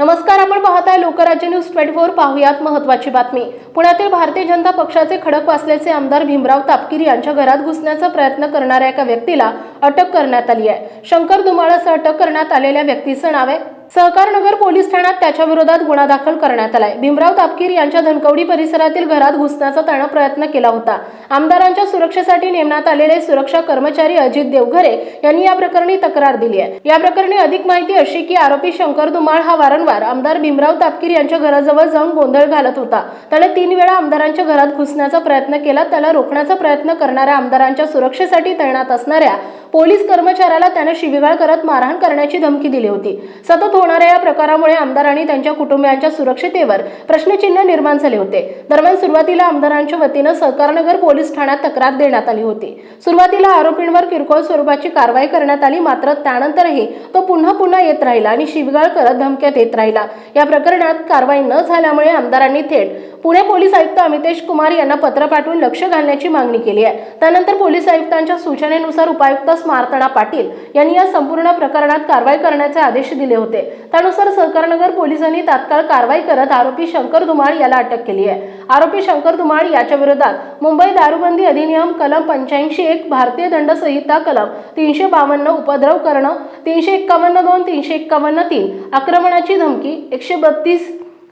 नमस्कार आपण पाहताय लोकराज्य न्यूज ट्वेंटी फोर पाहुयात महत्वाची बातमी. पुण्यातील भारतीय जनता पक्षाचे खडक वाचल्याचे आमदार भीमराव तापकीर यांच्या घरात घुसण्याचा प्रयत्न करणाऱ्या एका व्यक्तीला अटक करण्यात आली आहे. शंकर दुमाळासह अटक करण्यात आलेल्या व्यक्तीचं नाव आहे सहकारनगर पोलीस ठाण्यात त्याच्या विरोधात गुन्हा दाखल करण्यात आलाय. भीमराव तापकीर यांच्या धनकवडी परिसरातील घरात घुसण्याचा त्यानं प्रयत्न केला होता. आमदारांच्या सुरक्षेसाठी नेमण्यात आलेले सुरक्षा कर्मचारी अजित देवघरे यांनी या प्रकरणी तक्रार दिली आहे. या प्रकरणी अधिक माहिती अशी की आरोपी शंकर दुमाळ हा वारंवार आमदार भीमराव तापकीर यांच्या घराजवळ जाऊन गोंधळ घालत होता. त्याने तीन वेळा आमदारांच्या घरात घुसण्याचा प्रयत्न केला. त्याला रोखण्याचा प्रयत्न करणाऱ्या आमदारांच्या सुरक्षेसाठी तैनात असणाऱ्या पोलीस कर्मचाऱ्याला त्यानं शिवीगाळ करत मारहाण करण्याची धमकी दिली होती. सतत होणाऱ्या या प्रकारामुळे आमदार आणि त्यांच्या कुटुंबियांच्या सुरक्षितेवर प्रश्नचिन्ह निर्माण झाले होते. दरम्यान सुरुवातीला आमदारांच्या वतीनं सहकारनगर पोलीस ठाण्यात तक्रार देण्यात आली होती. सुरुवातीला आरोपींवर किरकोळ स्वरूपाची कारवाई करण्यात आली मात्र त्यानंतरही तो पुन्हा पुन्हा येत राहिला आणि शिवीगाळ करत धमक्यात येत राहिला. या प्रकरणात कारवाई न झाल्यामुळे आमदारांनी थेट पुणे पोलीस आयुक्त अमितेश कुमार यांना पत्र पाठवून लक्ष घालण्याची मागणी केली आहे. त्यानंतर पोलीस आयुक्तांच्या सूचनेनुसार उपायुक्त विकास मारताडा पाटील यांनी या संपूर्ण प्रकरणात कारवाई करण्याचे आदेश दिले होते. त्यानुसार सहकारनगर पोलिसांनी तात्काळ कारवाई करत आरोपी शंकर धुमाळ याला अटक केली आहे. आरोपी शंकर धुमाळ याच्या विरोधात मुंबई दारूबंदी अधिनियम कलम पंच्याऐंशी एक भारतीय दंड संहिता कलम तीनशे बावन्न उपद्रव करणं तीनशे एक्कावन्न दोन तीनशे एक्कावन्न तीन आक्रमणाची धमकी एकशे बत्तीस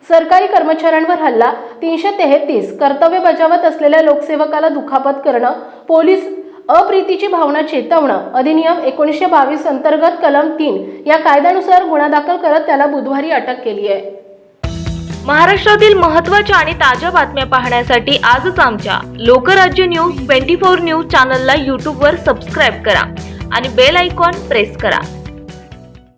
सरकारी कर्मचाऱ्यांवर हल्ला तीनशे तेहतीस कर्तव्य बजावत असलेल्या लोकसेवकाला दुखापत करणं पोलीस अप्रीतीची भावना चेतवणं. अधिनियम एकोणीसशे बावीस अंतर्गत कलम तीन या कायद्यानुसार गुन्हा दाखल करत त्याला बुधवारी अटक केली आहे. महाराष्ट्रातील महत्त्वाच्या आणि ताज्या बातम्या पाहण्यासाठी आजच आमच्या Lokrajya news twenty four news चॅनलला यूट्यूबवर सबस्क्राईब करा आणि बेल आयकॉन प्रेस करा.